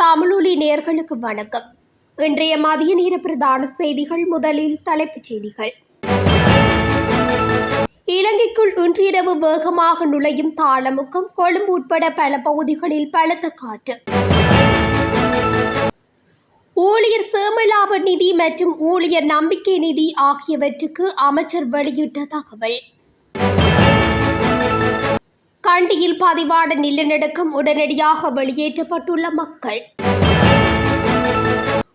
தமிழொலி நேர்களுக்கு வணக்கம். இன்றைய மதிய நேர பிரதான செய்திகள் முதலில் தலைப்புச் செய்திகள். இலங்கைக்குள் இன்றிரவு வேகமாக நுழையும் தாளமுக்கம் கொழும்பு உட்பட பல பகுதிகளில் பலத்த காற்று. ஊழியர் சேமலாப நிதி மற்றும் ஊழியர் நம்பிக்கை நிதி ஆகியவற்றுக்கு அமைச்சர் வெளியிட்ட தகவல். கண்டியில் பதிவான நிலநடுக்கம் உடனடியாக வெளியேற்றப்பட்டுள்ள மக்கள்.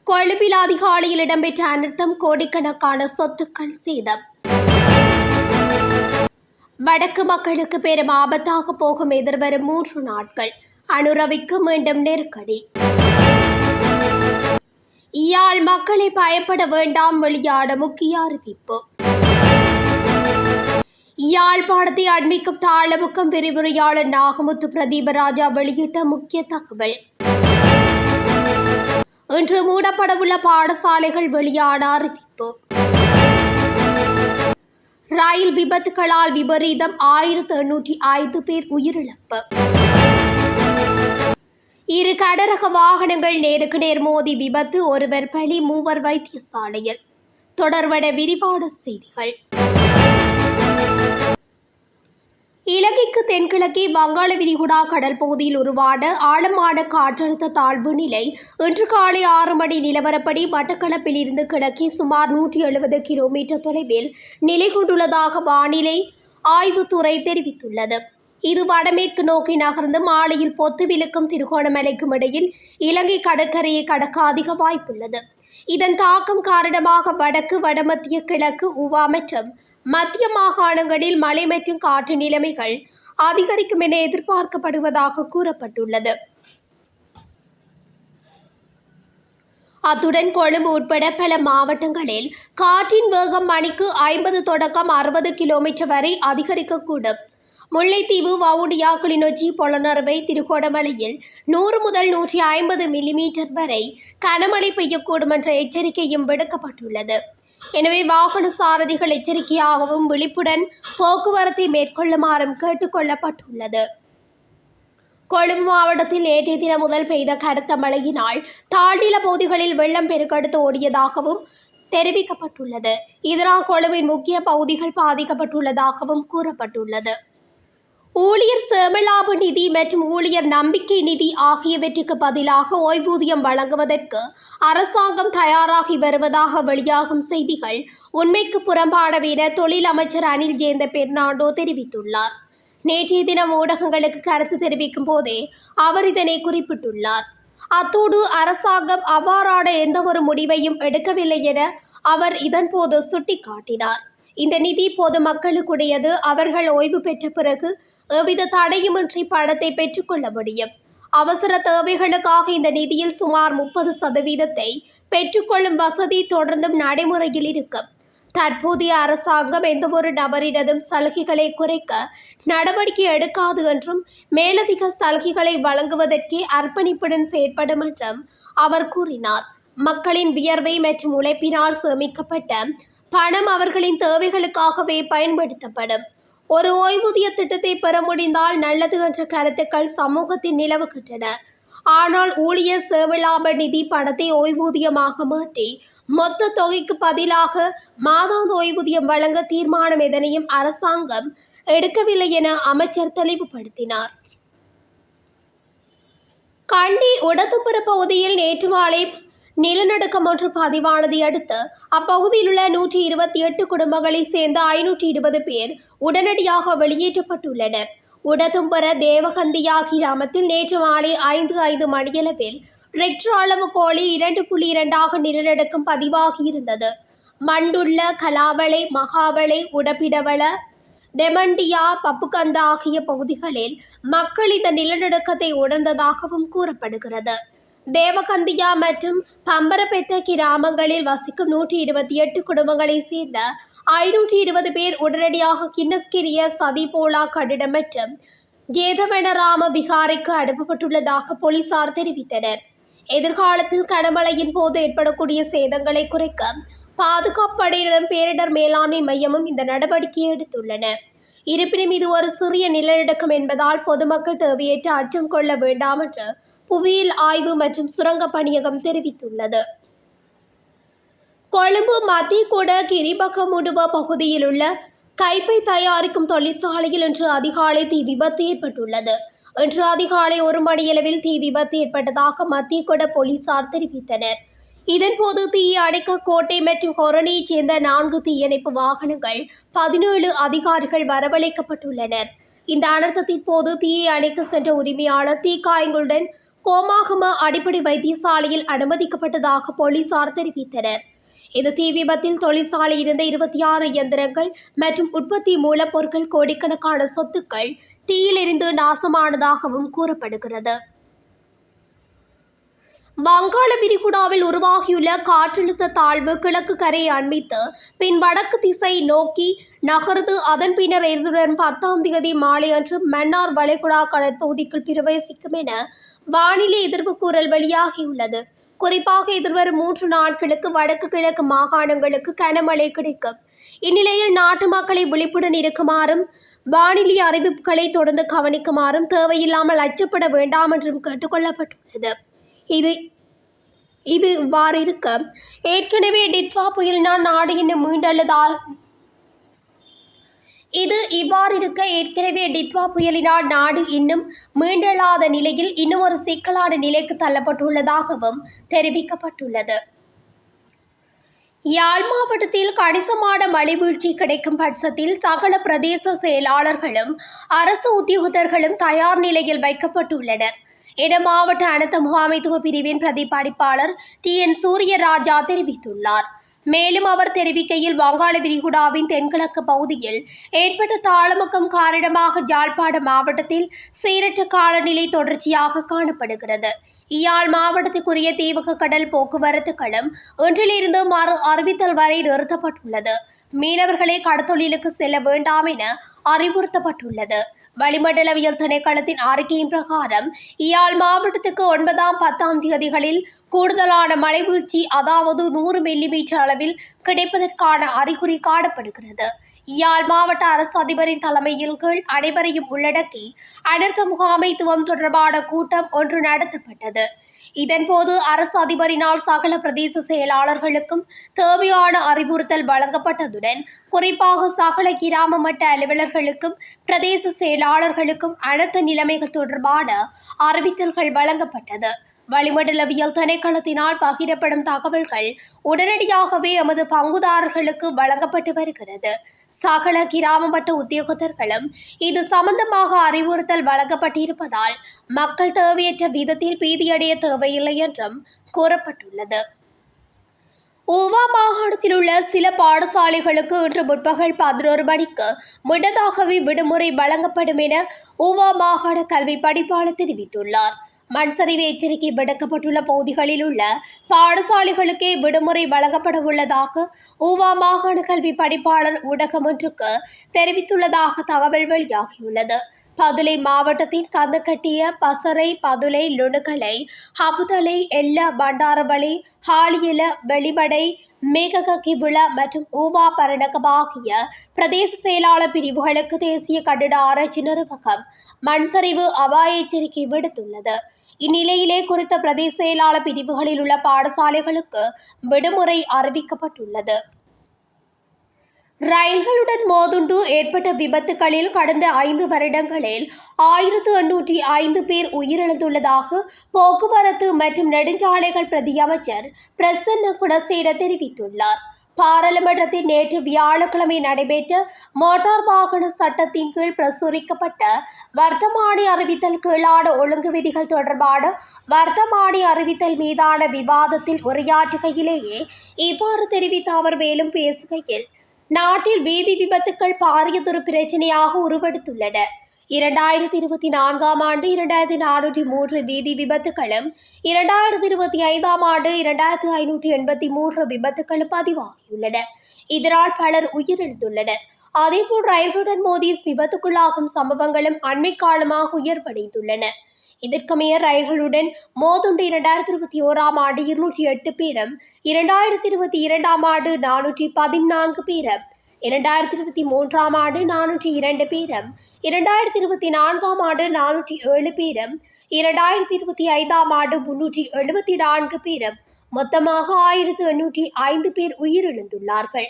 கொழும்பில் அதிகாலையில் இடம்பெற்ற அனர்த்தம் கோடிக்கணக்கான சொத்துக்கள் சேதம். வடக்கு மக்களுக்கு பெரும் ஆபத்தாக போகும் எதிர்வரும் மூன்று நாட்கள். அனுரவிக்கு மீண்டும் நெருக்கடி. யாழ் மக்களை பயப்பட வேண்டாம் வெளியான முக்கிய அறிவிப்பு. யாழ்ப்பாணத்தை அண்மிக்கும் தாளமுக்கம் விரிவுரையாளர் நாகமுத்து பிரதீபராஜா வெளியிட்ட முக்கிய தகவல். இன்று மூடப்படவுள்ள பாடசாலைகள் வெளியான அறிவிப்பு. ரயில் விபத்துகளால் விபரீதம் ஆயிரத்து எண்ணூற்றி ஐந்து பேர் உயிரிழப்பு. இரு கடரக வாகனங்கள் நேருக்கு நேர் மோதி விபத்து ஒருவர் பலி மூவர் வைத்தியசாலையில். தொடர்பட விரிவான செய்திகள். இலங்கைக்கு தென்கிழக்கே வங்காள விரிகுடா கடல் பகுதியில் உருவான ஆழமான காற்றழுத்த தாழ்வு நிலை இன்று காலை ஆறு மணி நிலவரப்படி மட்டக்களப்பில் இருந்து கிழக்கே சுமார் நூற்றி எழுபது கிலோமீட்டர் தொலைவில் நிலை கொண்டுள்ளதாக வானிலை ஆய்வுத்துறை தெரிவித்துள்ளது. இது வடமேற்கு நோக்கி நகர்ந்து மாலையில் பொத்துவிலுக்கும் திருகோணமலைக்கும் இடையில் இலங்கை கடற்கரையை கடக்க அதிக வாய்ப்புள்ளது. இதன் தாக்கம் காரணமாக வடக்கு வடமத்திய கிழக்கு உவா மற்றும் மத்திய மாகாணங்களில் மழை மற்றும் காற்று நிலைமைகள் அதிகரிக்கும் என எதிர்பார்க்கப்படுவதாக கூறப்பட்டுள்ளது. அத்துடன் கொழும்பு உட்பட பல மாவட்டங்களில் காற்றின் வேகம் மணிக்கு ஐம்பது தொடக்கம் அறுபது கிலோமீட்டர் வரை அதிகரிக்கக்கூடும். முல்லைத்தீவு வவுனியா கிளிநொச்சி பொலனறுவை திருகோணமலையில் நூறு முதல் நூற்றி ஐம்பது மில்லிமீட்டர் வரை கனமழை பெய்யக்கூடும் என்ற எச்சரிக்கையும் விடுக்கப்பட்டுள்ளது. எனவே வாகன சாரதிகள் எச்சரிக்கையாகவும் விழிப்புடன் போக்குவரத்தை மேற்கொள்ளுமாறும் கேட்டுக்கொள்ளப்பட்டுள்ளது கொழும்பு மாவட்டத்தில் நேற்றைய தினம் முதல் பெய்த கனத்த மழையினால் தாண்டில பகுதிகளில் வெள்ளம் பெருக்கெடுத்து ஓடியதாகவும் தெரிவிக்கப்பட்டுள்ளது. இதனால் கொழும்பின் முக்கிய பகுதிகள் பாதிக்கப்பட்டுள்ளதாகவும் கூறப்பட்டுள்ளது. ஊழியர் சேமலாப நிதி மற்றும் ஊழியர் நம்பிக்கை நிதி ஆகியவற்றுக்கு பதிலாக ஓய்வூதியம் வழங்குவதற்கு அரசாங்கம் தயாராகி வருவதாக வெளியாகும் செய்திகள் உண்மைக்கு புறம்பானவென தொழில் அமைச்சர் அனில் ஜெயந்த பெர்னாண்டோ தெரிவித்துள்ளார். நேற்றைய தினம் ஊடகங்களுக்கு கருத்து தெரிவிக்கும் போதே அவர் இதனை குறிப்பிட்டுள்ளார். அத்தோடு அரசாங்கம் அவ்வாறான எந்தவொரு முடிவையும் எடுக்கவில்லை என அவர் இதன்போது சுட்டிக்காட்டினார். இந்த நிதி பொதுமக்களுக்குடையது அவர்கள் ஓய்வு பெற்ற பிறகு எவ்வித தடையுமின்றி பணத்தை பெற்றுக்கொள்ள முடியும். அவசர தேவைகளுக்காக இந்த நிதியில் சுமார் முப்பது சதவீதத்தை பெற்றுக்கொள்ளும் வசதி தொடர்ந்தும் நடைமுறையில் இருக்கும் தற்போதைய அரசாங்கம் எந்தவொரு நபரினதும் சலுகைகளை குறைக்க நடவடிக்கை எடுக்காது என்றும் மேலதிக சலுகைகளை வழங்குவதற்கே அர்ப்பணிப்புடன் செயற்படும் என்றும் அவர் கூறினார். மக்களின் வியர்வை மற்றும் உழைப்பினால் சேமிக்கப்பட்ட பணம் அவர்களின் தேவைகளுக்காகவே பயன்படுத்தப்படும். ஒரு ஓய்வூதிய திட்டத்தை பெற முடிந்தால் நல்லது என்ற கருத்துக்கள் சமூகத்தில் நிலவுகின்றன ஆனால் ஊழியர் சேவலாப நிதி பணத்தை ஓய்வூதியமாக மாற்றி மொத்த தொகைக்கு பதிலாக மாதாந்த ஓய்வூதியம் வழங்க தீர்மானம் எதனையும் அரசாங்கம் எடுக்கவில்லை என அமைச்சர் தெளிவுபடுத்தினார். கண்டி உடத்துப்புற பகுதியில் நேற்று மாலை நிலநடுக்கம் ஒன்று பதிவானதை அடுத்து அப்பகுதியில் உள்ள நூற்றி இருபத்தி எட்டு குடும்பங்களை சேர்ந்த ஐநூற்றி இருபது பேர் உடனடியாக வெளியேற்றப்பட்டுள்ளனர். உடதும்பர தேவகந்தியா கிராமத்தில் நேற்று மாலை ஐந்து ஐந்து மணியளவில் ரெக்டர் அளவு கோழி இரண்டு புள்ளி இரண்டாக நிலநடுக்கம் பதிவாகியிருந்தது. மண்டுள்ள கலாவளை மகாவளை உடப்பிடவள தெமண்டியா பப்புகந்தா ஆகிய பகுதிகளில் மக்கள் இந்த நிலநடுக்கத்தை உணர்ந்ததாகவும் கூறப்படுகிறது. தேவகந்தியா மற்றும் பம்பரப்பெத்த கிராமங்களில் வசிக்கும் நூற்றி இருபத்தி எட்டு குடும்பங்களை சேர்ந்த ஐநூற்றி இருபது பேர் உடனடியாக கின்னஸ்கிரிய சதிபோலா கட்டிடம் மற்றும் ஜேதவனராம விகாரைக்கு அனுப்பப்பட்டுள்ளதாக போலீசார் தெரிவித்தனர். எதிர்காலத்தில் கனமழையின் போது ஏற்படக்கூடிய சேதங்களை குறைக்க பாதுகாப்பு படையினரும் பேரிடர் மேலாண்மை மையமும் இந்த நடவடிக்கையை எடுத்துள்ளன. இருப்பினும் இது ஒரு சிறிய நிலநடுக்கம் என்பதால் பொதுமக்கள் தேவையற்ற அச்சம் கொள்ள வேண்டாம் என்று புவியியல் ஆய்வு மற்றும் சுரங்கப் பணியகம் தெரிவித்துள்ளது. கொழும்பு மத்தியகூட கிரிபகமுடுவ பகுதியில் உள்ள கைப்பை தயாரிக்கும் தொழிற்சாலையில் இன்று அதிகாலை தீ விபத்து ஏற்பட்டுள்ளது. இன்று அதிகாலை ஒரு மணியளவில் தீ விபத்து ஏற்பட்டதாக மத்தியகூட போலீசார் தெரிவித்தனர். இதன்போது தீயை அடைக்க கோட்டை மற்றும் கொரணியைச் சேர்ந்த நான்கு தீயணைப்பு வாகனங்கள் பதினேழு அதிகாரிகள் வரவழைக்கப்பட்டுள்ளனர். இந்த அனர்த்தத்தின் போது தீயை அணைக்க சென்ற உரிமையாளர் தீக்காயங்களுடன் கோமாகம அடிப்படை வைத்தியசாலையில் அனுமதிக்கப்பட்டதாக போலீசார் தெரிவித்தனர். இந்த தீ விபத்தில் தொழிற்சாலை இருந்த இருபத்தி ஆறு இயந்திரங்கள் மற்றும் உற்பத்தி மூலப்பொருட்கள் கோடிக்கணக்கான சொத்துக்கள் தீயிலிருந்து நாசமானதாகவும் கூறப்படுகிறது. வங்காள விரிகுடாவில் உருவாகியுள்ள காற்றழுத்த தாழ்வு கிழக்கு கரையை அண்மித்து பின் வடக்கு திசை நோக்கி நகர்ந்து அதன் பின்னர் எதிர்வரும் பத்தாம் தேதி மாலை அன்று மன்னார் வளைகுடா கடற்பகுதிக்குள் பிரவேசிக்கும் என வானிலை எதிர்ப்பு கூறல் வெளியாகியுள்ளது. குறிப்பாக எதிர்வரும் மூன்று நாட்களுக்கு வடக்கு கிழக்கு மாகாணங்களுக்கு கனமழை கிடைக்கும். இந்நிலையில் நாட்டு மக்களை விழிப்புடன் இருக்குமாறும் வானிலை அறிவிப்புகளை தொடர்ந்து கவனிக்குமாறும் தேவையில்லாமல் அச்சப்பட வேண்டாம் என்றும் கேட்டுக்கொள்ளப்பட்டுள்ளது. இது இது இவ்வாறு இருக்க ஏற்கனவே டித்வா புயலினால் நாடு இன்னும் மீண்டள்ளதால் இது இவ்வாறு இருக்க ஏற்கனவே டித்வா புயலினால் நாடு இன்னும் மீண்டெழாத நிலையில் இன்னும் ஒரு சிக்கலான நிலைக்கு தள்ளப்பட்டுள்ளதாகவும் தெரிவிக்கப்பட்டுள்ளது. யாழ் மாவட்டத்தில் கணிசமான மழை வீழ்ச்சி கிடைக்கும் பட்சத்தில் சகல பிரதேச செயலாளர்களும் அரசு உத்தியோகத்தர்களும் தயார் நிலையில் வைக்கப்பட்டுள்ளனர். என மாவட்ட அனைத்து முகாமைத்துவ பிரிவின் பிரதிபலிப்பாளர் டி என் சூரியராஜா தெரிவித்துள்ளார். மேலும் அவர் தெரிவிக்கையில் வங்காள விரிகுடாவின் தென்கிழக்கு பகுதியில் ஏற்பட்ட தாளமுக்கம் காரணமாக ஜாழ்ப்பாண மாவட்டத்தில் சீரற்ற காலநிலை தொடர்ச்சியாக காணப்படுகிறது. இயாழ் மாவட்டத்துக்குரிய தீவக கடல் போக்குவரத்துகளும் ஒன்றிலிருந்து மறு அறிவித்தல் வரை நிறுத்தப்பட்டுள்ளது. மீனவர்களை கடத்தொழிலுக்கு செல்ல வேண்டாம் என அறிவுறுத்தப்பட்டுள்ளது. வளிமண்டலவியல் திணைக்களத்தின் அறிக்கையின் பிரகாரம் இயாழ் மாவட்டத்துக்கு ஒன்பதாம் பத்தாம் தேதிகளில் கூடுதலான மழைவீழ்ச்சி அதாவது நூறு மில்லிமீட்டர் அளவில் கிடைப்பதற்கான அறிகுறி காணப்படுகிறது. இயாழ் மாவட்ட அரசு அதிபரின் தலைமையில் கீழ் அனைவரையும் உள்ளடக்கி அனர்த்த முகாமைத்துவம் தொடர்பான கூட்டம் ஒன்று நடத்தப்பட்டது. இதன்போது அரசு அதிபரினால் சகல பிரதேச செயலாளர்களுக்கும் தேவையான அறிவுறுத்தல் வழங்கப்பட்டதுடன் குறிப்பாக சகல கிராம மட்ட அலுவலர்களுக்கும் பிரதேச செயலாளர்களுக்கும் அனர்த்த நிலைமைகள் தொடர்பான அறிவித்தல்கள் வழங்கப்பட்டது. வளிமண்டலவியல் திணைக்களத்தினால் பகிரப்படும் தகவல்கள் உடனடியாகவே எமது பங்குதாரர்களுக்கு வழங்கப்பட்டு வருகிறது. சகல கிராம மட்ட உத்தியோகத்தர்களும் இது சம்பந்தமாக அறிவுறுத்தல் வழங்கப்பட்டிருப்பதால் மக்கள் தேவையற்ற விதத்தில் பீதியடைய தேவையில்லை என்றும் கூறப்பட்டுள்ளது. ஊவா மாகாணத்தில் உள்ள சில பாடசாலைகளுக்கு இன்று முற்பகல் பதினோரு மணிக்கு முன்னதாகவே விடுமுறை வழங்கப்படும் என ஊவா மாகாண கல்வி படிப்பாளர் தெரிவித்துள்ளார். மண் சரிவு எச்சரிக்கை விடுக்கப்பட்டுள்ள பகுதிகளில் உள்ள பாடசாலைகளுக்கே விடுமுறை வழங்கப்பட உள்ளதாக ஊவா மாகாண கல்வி படிப்பாளர் ஊடகம் ஒன்றுக்கு தெரிவித்துள்ளதாக தகவல் வெளியாகியுள்ளது பதுளை மாவட்டத்தின் கந்தக்கட்டிய பசறை பதுளை லுணுகலை ஹபுதலை எல்ல பண்டாரவளி ஹாலியல வெளிமடை மேகக கிபுள மற்றும் ஊவா பரணகம் ஆகிய பிரதேச செயலாளர் பிரிவுகளுக்கு தேசிய கட்டிட ஆராய்ச்சி நிறுவகம் மண்சரிவு அபாய எச்சரிக்கை விடுத்துள்ளது. இந்நிலையிலே குறித்த பிரதேச செயலாளர் பிரிவுகளில் உள்ள பாடசாலைகளுக்கு விடுமுறை அறிவிக்கப்பட்டுள்ளது. ரயில்களுடன் மோதுண்டு ஏற்பட்ட விபத்துகளில் கடந்த ஐந்து வருடங்களில் ஆயிரத்து எண்ணூற்றி ஐந்து பேர் உயிரிழந்துள்ளதாக போக்குவரத்து மற்றும் நெடுஞ்சாலைகள் பிரதி அமைச்சர் பிரசன்ன குணசேன தெரிவித்துள்ளார். பாராளுமன்றத்தில் நேற்று வியாழக்கிழமை நடைபெற்ற மோட்டார் வாகன சட்டத்தின் கீழ் பிரசுரிக்கப்பட்ட வர்த்தமானி அறிவித்தல் கீழான ஒழுங்கு விதிகள் தொடர்பான வர்த்தமானி அறிவித்தல் மீதான விவாதத்தில் உரையாற்றுகையிலேயே இவ்வாறு தெரிவித்த அவர் மேலும் பேசுகையில் நாட்டில் வீதி விபத்துக்கள் பாரியதொரு பிரச்சனையாக உருவெடுத்துள்ளன. இரண்டாயிரத்தி இருபத்தி நான்காம் ஆண்டு இரண்டாயிரத்தி நானூற்றி மூன்று வீதி விபத்துகளும் இரண்டாயிரத்தி இருபத்தி ஐந்தாம் ஆண்டு இரண்டாயிரத்தி ஐநூற்றி எண்பத்தி மூன்று விபத்துகளும் பதிவாகியுள்ளன. இதனால் பலர் உயிரிழந்துள்ளனர். அதேபோல் ரயில்களுடன் மோதி விபத்துக்குள்ளாகும் சம்பவங்களும் அண்மை காலமாக உயர்வடைந்துள்ளன. இதற்கமைய ரயில்களுடன் மோதுண்டு இரண்டாயிரத்தி இருபத்தி ஓராம் ஆண்டு இருநூற்றி எட்டு பேரும் இரண்டாயிரத்தி இருபத்தி இரண்டாம் ஆண்டு நானூற்றி பதினான்கு பேரும் இரண்டாயிரத்தி இருபத்தி மூன்றாம் ஆண்டு நானூற்றி இரண்டு பேரும் இரண்டாயிரத்தி இருபத்தி நான்காம் ஆண்டு நானூற்றி ஏழு பேரும் இரண்டாயிரத்தி இருபத்தி ஐந்தாம் ஆண்டு முன்னூற்றி எழுபத்தி நான்கு பேரும் மொத்தமாக ஆயிரத்து எண்ணூற்றி ஐந்து பேர் உயிரிழந்துள்ளார்கள்.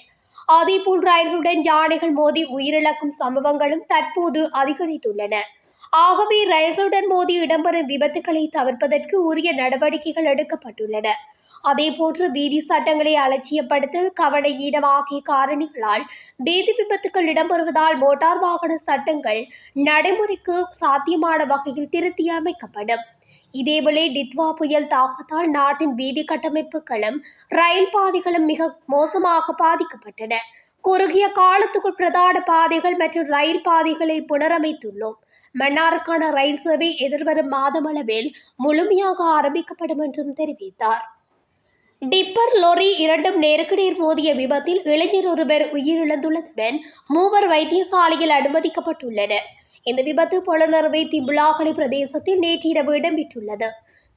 அதேபோல் ரயிலுடன் யானைகள் மோதி உயிரிழக்கும் சம்பவங்களும் தற்போது அதிகரித்துள்ளன. ஆகவே ரயில்களுடன் மோதி இடம்பெறும் விபத்துகளை தவிர்ப்பதற்கு உரிய நடவடிக்கைகள் எடுக்கப்பட்டுள்ளன. அதேபோன்று வீதி சட்டங்களை அலட்சியப்படுத்தல் கவன ஈனம் ஆகிய காரணிகளால் வீதி விபத்துக்கள் இடம்பெறுவதால் மோட்டார் வாகன சட்டங்கள் நடைமுறைக்கு சாத்தியமான வகையில் திருத்தி அமைக்கப்படும். இதேவேளை டித்வா புயல் தாக்கத்தால் நாட்டின் வீதி கட்டமைப்புகளும் ரயில் பாதைகளும் மிக மோசமாக பாதிக்கப்பட்டன. குறுகிய காலத்துக்குள் பிரதான பாதைகள் மற்றும் ரயில் பாதைகளை புனரமைத்துள்ளோம். மன்னாருக்கான ரயில் சேவை எதிர்வரும் மாதமளவில் முழுமையாக ஆரம்பிக்கப்படும் என்றும் தெரிவித்தார். டிப்பர் லொரி இரண்டும் நேருக்கு நேர் மோதிய விபத்தில் இளைஞர் ஒருவர் உயிரிழந்துள்ளதுடன் மூவர் வைத்தியசாலையில் அனுமதிக்கப்பட்டுள்ளனர். இந்த விபத்து புலனறுவை திம்புலாகலை பிரதேசத்தில் நேற்றிரவு இடம்பெற்றுள்ளது.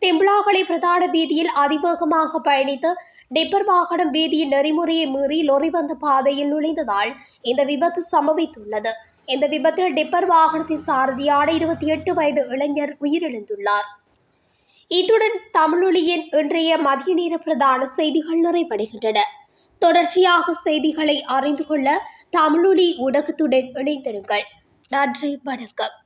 திம்புலாகலை பிரதான வீதியில் அதிவேகமாக பயணித்து டிப்பர் வாகனம் வீதியின் நெறிமுறையை மீறி லொறி வந்த பாதையில் நுழைந்ததால் இந்த விபத்து சம்பவித்துள்ளது. இந்த விபத்தில் டிப்பர் வாகனத்தின் சாரதியான இருபத்தி எட்டு வயது இளைஞர் உயிரிழந்துள்ளார். இத்துடன் தமிழொலியின் இன்றைய மதிய நேர பிரதான செய்திகள் நிறைவடைகின்றன. தொடர்ச்சியாக செய்திகளை அறிந்து கொள்ள தமிழொலி ஊடகத்துடன் இணைந்திருங்கள். நன்றி வணக்கம்.